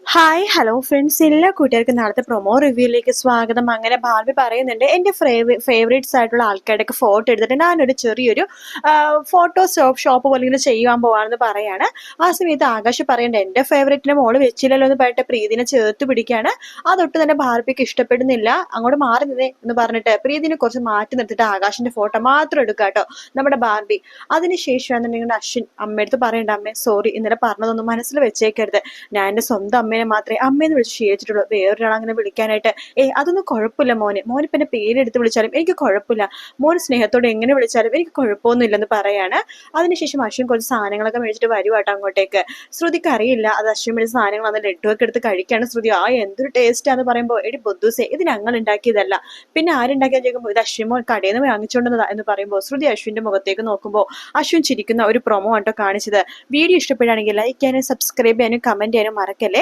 Hi hello friends എല്ലാ കൂട്ടുകാർക്കും നാളത്തെ പ്രൊമോ റിവ്യൂയിലേക്ക് സ്വാഗതം. അങ്ങനെ ഭാവി പറയുന്നുണ്ട്. എന്റെ ഫേവറേറ്റ്സ് ആയിട്ടുള്ള ആൾക്കാരുടെയൊക്കെ ഫോട്ടോ എടുത്തിട്ട് ഞാനൊരു ചെറിയൊരു ഫോട്ടോ ഷോപ്പ് ഷോപ്പ് പോലെ ഇങ്ങനെ ചെയ്യാൻ പോവാണെന്ന് പറയാണ്. ആ സമയത്ത് ആകാശ് പറയേണ്ട എന്റെ ഫേവറേറ്റിനെ മോൾ വെച്ചില്ലല്ലോ എന്ന് പറഞ്ഞിട്ട് പ്രീതിനെ ചേർത്ത് പിടിക്കുകയാണ് അതൊട്ട് തന്നെ ഭാർവിക്ക് ഇഷ്ടപ്പെടുന്നില്ല. അങ്ങോട്ട് മാറി നിന്നേ എന്ന് പറഞ്ഞിട്ട് പ്രീതിനെ കുറച്ച് മാറ്റി നിർത്തിയിട്ട് ആകാശിന്റെ ഫോട്ടോ മാത്രം എടുക്കുക കേട്ടോ നമ്മുടെ ബാർബി അതിനുശേഷം നിങ്ങളുടെ അശ്വിൻ അമ്മയടുത്ത് പറയണ്ട അമ്മേ സോറി ഇന്നലെ പറഞ്ഞതൊന്നും മനസ്സിൽ വെച്ചേക്കരുത്. ഞാൻ എന്റെ സ്വന്തം അമ്മേനെ മാത്രമേ അമ്മേന്ന് വിളിച്ച് ശീലിച്ചിട്ടുള്ളൂ വേറൊരാൾ അങ്ങനെ വിളിക്കാനായിട്ട്. ഏ അതൊന്നും കുഴപ്പമില്ല മോനെ. മോനെ പിന്നെ പേരെടുത്ത് വിളിച്ചാലും എനിക്ക് കുഴപ്പമില്ല. മോൻ സ്നേഹത്തോടെ എങ്ങനെ വിളിച്ചാലും എനിക്ക് കുഴപ്പമൊന്നുമില്ലെന്ന് പറയാണ്. അതിനുശേഷം അശ്വിൻ കുറച്ച് സാധനങ്ങളൊക്കെ മേടിച്ചിട്ട് വരുവാട്ടോ അങ്ങോട്ടേക്ക്. ശ്രുതിക്ക് അറിയില്ല. അത് അശ്വിൻ മേടിച്ച സാധനങ്ങൾ വന്ന് ലഡുവൊക്കെ എടുത്ത് കഴിക്കുകയാണ് ശ്രുതി. ആ എന്തൊരു ടേസ്റ്റാന്ന് പറയുമ്പോൾ എടി ബുദ്ധൂസേ ഇത് ഞങ്ങൾ ഉണ്ടാക്കിയതല്ല. പിന്നെ ആരുണ്ടാക്കിയെന്ന് ചോദിക്കുമ്പോൾ ഇത് അശ്വിൻ മോൻ കടയിൽ നിന്ന് വാങ്ങിച്ചുകൊണ്ടതാ എന്ന് പറയുമ്പോൾ ശ്രുതി അശ്വിന്റെ മുഖത്തേക്ക് നോക്കുമ്പോൾ അശ്വിൻ ചിരിക്കുന്ന ഒരു പ്രൊമോ ആട്ടോ കാണിച്ചത്. വീഡിയോ ഇഷ്ടപ്പെടുകയാണെങ്കിൽ ലൈക്ക് ചെയ്യാനും സബ്സ്ക്രൈബ് ചെയ്യാനും കമന്റ് ചെയ്യാനും മറക്കല്ലേ?